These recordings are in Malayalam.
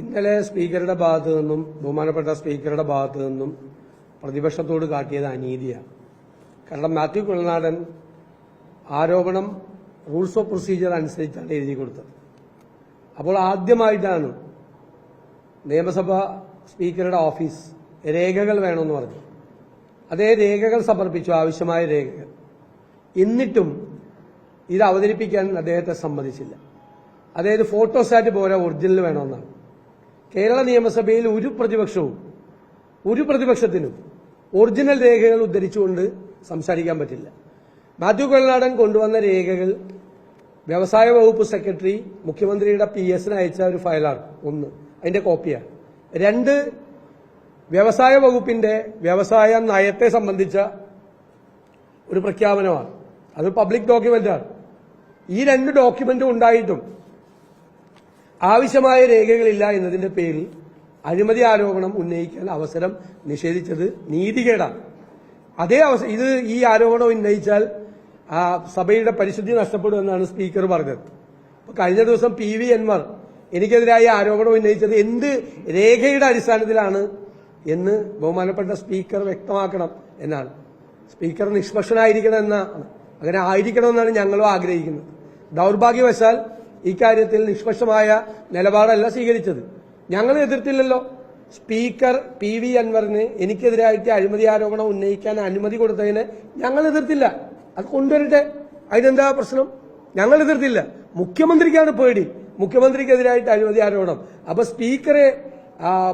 ഇന്നലെ സ്പീക്കറുടെ ഭാഗത്തു നിന്നും ബഹുമാനപ്പെട്ട സ്പീക്കറുടെ ഭാഗത്തു നിന്നും പ്രതിപക്ഷത്തോട് കാട്ടിയത് അനീതിയാണ്. കാരണം മാത്യു കുളനാടൻ ആരോപണം റൂൾസ് ഓഫ് പ്രൊസീജിയർ അനുസരിച്ചാണ് എഴുതി കൊടുത്തത്. അപ്പോൾ ആദ്യമായിട്ടാണ് നിയമസഭ സ്പീക്കറുടെ ഓഫീസ് രേഖകൾ വേണമെന്ന് പറഞ്ഞു അതേ രേഖകൾ സമർപ്പിച്ചു ആവശ്യമായ രേഖകൾ. എന്നിട്ടും ഇത് അവതരിപ്പിക്കാൻ അദ്ദേഹത്തെ സമ്മതിച്ചില്ല. അതായത് ഫോട്ടോസാറ്റ് പോരാ ഒറിജിനൽ വേണമെന്നാണ്. കേരള നിയമസഭയിൽ ഒരു പ്രതിപക്ഷവും ഒരു പ്രതിപക്ഷത്തിനും ഒറിജിനൽ രേഖകൾ ഉദ്ധരിച്ചുകൊണ്ട് സംസാരിക്കാൻ പറ്റില്ല. മാത്യു കൊള്ളനാടൻ കൊണ്ടുവന്ന രേഖകൾ വ്യവസായ വകുപ്പ് സെക്രട്ടറി മുഖ്യമന്ത്രിയുടെ പി എസിന് അയച്ച ഒരു ഫയലാണ് ഒന്ന്. അതിന്റെ കോപ്പിയാണ്. രണ്ട് വ്യവസായ വകുപ്പിന്റെ വ്യവസായ നയത്തെ സംബന്ധിച്ച ഒരു പ്രഖ്യാപനമാണ്. അത് പബ്ലിക് ഡോക്യുമെന്റാണ് ഈ രണ്ട് ഡോക്യുമെന്റും ഉണ്ടായിട്ടും ആവശ്യമായ രേഖകളില്ല എന്നതിന്റെ പേരിൽ അഴിമതി ആരോപണം ഉന്നയിക്കാൻ അവസരം നിഷേധിച്ചത് നീതികേടാണ്. അതേ അവസരം ഇത് ഈ ആരോപണം ഉന്നയിച്ചാൽ ആ സഭയുടെ പരിശുദ്ധി നഷ്ടപ്പെടുമെന്നാണ് സ്പീക്കർ പറഞ്ഞത്. കഴിഞ്ഞ ദിവസം പി വി എൻമാർ എനിക്കെതിരായ ആരോപണം ഉന്നയിച്ചത് എന്ത് രേഖയുടെ അടിസ്ഥാനത്തിലാണ് എന്ന് ബഹുമാനപ്പെട്ട സ്പീക്കർ വ്യക്തമാക്കണം എന്നാണ്. സ്പീക്കർ നിഷ്പക്ഷനായിരിക്കണം എന്നാണ്. അങ്ങനെ ആയിരിക്കണമെന്നാണ് ഞങ്ങളും ആഗ്രഹിക്കുന്നത്. ദൗർഭാഗ്യവശാൽ ഇക്കാര്യത്തിൽ നിഷ്പക്ഷമായ നിലപാടല്ല സ്വീകരിച്ചത്. ഞങ്ങൾ എതിർത്തില്ലല്ലോ. സ്പീക്കർ പി വി അൻവറിന് എനിക്കെതിരായിട്ട് അഴിമതി ആരോപണം ഉന്നയിക്കാൻ അനുമതി കൊടുത്തതിന് ഞങ്ങൾ എതിർത്തില്ല. അത് കൊണ്ടുവരട്ടെ. അതിനെന്താ പ്രശ്നം? ഞങ്ങൾ എതിർത്തില്ല. മുഖ്യമന്ത്രിക്കാണ് പേടി. മുഖ്യമന്ത്രിക്കെതിരായിട്ട് അഴിമതി ആരോപണം. അപ്പൊ സ്പീക്കറെ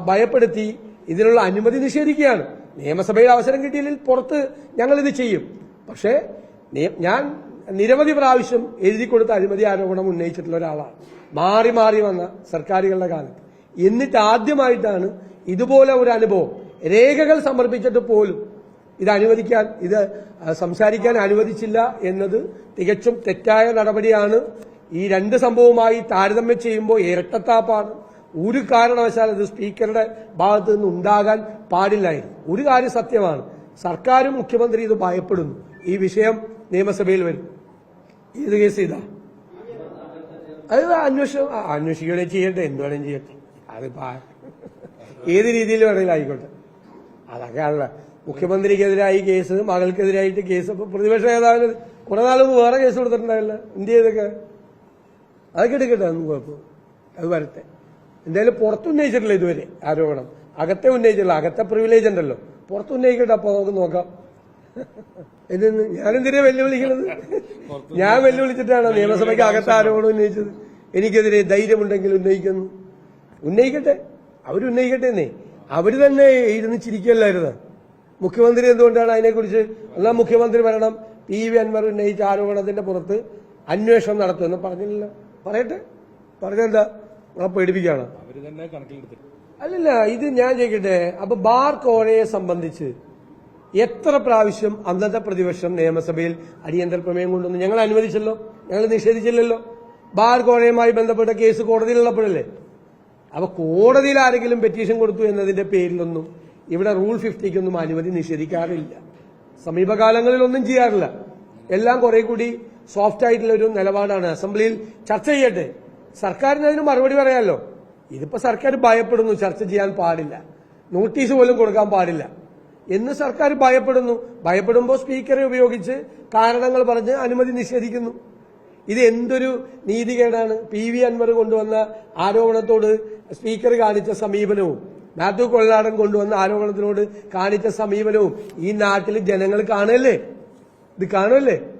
ഭയപ്പെടുത്തി ഇതിനുള്ള അനുമതി നിഷേധിക്കുകയാണ്. നിയമസഭയിൽ അവസരം കിട്ടിയില്ലെങ്കിൽ പുറത്ത് ഞങ്ങളിത് ചെയ്യും. പക്ഷേ ഞാൻ നിരവധി പ്രാവശ്യം എഴുതി കൊടുത്ത അഴിമതി ആരോപണം ഉന്നയിച്ചിട്ടുള്ള ഒരാളാണ്. മാറി മാറി വന്ന സർക്കാരുകളുടെ കാലത്ത്. എന്നിട്ട് ആദ്യമായിട്ടാണ് ഇതുപോലെ ഒരു അനുഭവം. രേഖകൾ സമർപ്പിച്ചിട്ട് പോലും ഇത് അനുവദിക്കാൻ ഇത് സംസാരിക്കാൻ അനുവദിച്ചില്ല എന്നത് തികച്ചും തെറ്റായ നടപടിയാണ്. ഈ രണ്ട് സംഭവവുമായി താരതമ്യം ചെയ്യുമ്പോൾ ഇരട്ടത്താപ്പാണ്. ഒരു കാരണവശാൽ അത് സ്പീക്കറുടെ ഭാഗത്ത് നിന്ന് ഉണ്ടാകാൻ പാടില്ലായിരുന്നു. ഒരു കാര്യം സത്യമാണ്. സർക്കാരും മുഖ്യമന്ത്രി ഇത് ഭയപ്പെടുന്നു. ഈ വിഷയം നിയമസഭയിൽ വരും. ഏത് കേസ് ചെയ്താ? അത് അന്വേഷണം അന്വേഷിക്കുകയും ചെയ്യട്ടെ എന്ത് വേണേലും ചെയ്യട്ടെ. അതിപ്പോ ഏത് രീതിയിൽ വേണമെങ്കിലും ആയിക്കോട്ടെ. അതൊക്കെയാണല്ലോ മുഖ്യമന്ത്രിക്കെതിരായി കേസ് മകൾക്കെതിരായിട്ട് കേസ് ഇപ്പൊ പ്രതിപക്ഷ നേതാവിന് കുറെ നാൾ വേറെ കേസ് കൊടുത്തിട്ടുണ്ടായില്ല ഇന്ത്യ ഇതൊക്കെ. അതൊക്കെ എടുക്കട്ടെ ഒന്നും കുഴപ്പം. അത് വരട്ടെ. എന്തായാലും പുറത്ത് ഉന്നയിച്ചിട്ടില്ല ഇതുവരെ ആരോപണം. അകത്തെ ഉന്നയിച്ചിട്ടില്ല അകത്തെ പ്രിവിലേജ് ഉണ്ടല്ലോ. പുറത്തുന്നയിക്കട്ടെ അപ്പോൾ അപ്പൊ നമുക്ക് നോക്കാം. എന്തെന്ന് ഞാനെന്തിനാ വെല്ലുവിളിക്കുന്നത്? ഞാൻ വെല്ലുവിളിച്ചിട്ടാണ് നിയമസഭയ്ക്ക് അകത്ത് ആരോപണം ഉന്നയിച്ചത്? എനിക്കെതിരെ ധൈര്യമുണ്ടെങ്കിൽ ഉന്നയിക്കുന്നു. ഉന്നയിക്കട്ടെ. അവരുന്നയിക്കട്ടെ എന്നേ. അവർ തന്നെ ഇരുന്ന് ചിരിക്കല്ലായിരുന്നു മുഖ്യമന്ത്രി എന്തുകൊണ്ടാണ് അതിനെക്കുറിച്ച് എന്നാൽ മുഖ്യമന്ത്രി വരണം പി വി അൻവർ ഉന്നയിച്ച ആരോപണത്തിന്റെ പുറത്ത് അന്വേഷണം നടത്തുമെന്ന് പറഞ്ഞില്ലല്ലോ. പറയട്ടെ. പറഞ്ഞെന്താ? നമ്മളെ പേടിപ്പിക്കുകയാണ്? അവർ തന്നെ കണക്കിലെടുത്തിട്ട് അല്ലല്ല ഇത് ഞാൻ ചോദിക്കട്ടെ. അപ്പൊ ബാർ കോഴയെ സംബന്ധിച്ച് എത്ര പ്രാവശ്യം അന്നത്തെ പ്രതിപക്ഷം നിയമസഭയിൽ അടിയന്തര പ്രമേയം കൊണ്ടുവന്ന്? ഞങ്ങൾ അനുവദിച്ചല്ലോ. ഞങ്ങൾ നിഷേധിച്ചില്ലല്ലോ. ബാർ കോഴയുമായി ബന്ധപ്പെട്ട കേസ് കോടതിയിലുള്ളപ്പോഴല്ലേ അപ്പൊ കോടതിയിൽ ആരെങ്കിലും പെറ്റീഷൻ കൊടുത്തു എന്നതിന്റെ പേരിലൊന്നും ഇവിടെ റൂൾ ഫിഫ്റ്റിക്കൊന്നും അനുമതി നിഷേധിക്കാറില്ല. സമീപകാലങ്ങളിൽ ഒന്നും ചെയ്യാറില്ല. എല്ലാം കുറെ കൂടി സോഫ്റ്റ് ആയിട്ടുള്ള ഒരു നിലപാടാണ്. അസംബ്ലിയിൽ ചർച്ച ചെയ്യട്ടെ. സർക്കാരിന് അതിന് മറുപടി പറയാമല്ലോ ഇതിപ്പോ സർക്കാർ ഭയപ്പെടുന്നു. ചർച്ച ചെയ്യാൻ പാടില്ല. നോട്ടീസ് പോലും കൊടുക്കാൻ പാടില്ല. എന്ന് സർക്കാർ ഭയപ്പെടുന്നു. ഭയപ്പെടുമ്പോൾ സ്പീക്കറെ ഉപയോഗിച്ച് കാരണങ്ങൾ പറഞ്ഞ് അനുമതി നിഷേധിക്കുന്നു. ഇത് എന്തൊരു നീതികേടാണ്. പി വി അൻവർ കൊണ്ടുവന്ന ആരോപണത്തോട് സ്പീക്കർ കാണിച്ച സമീപനവും മാത്യു കൊള്ളാടൻ കൊണ്ടുവന്ന ആരോപണത്തിനോട് കാണിച്ച സമീപനവും ഈ നാട്ടിൽ ജനങ്ങൾ കാണല്ലേ? ഇത് കാണുമല്ലേ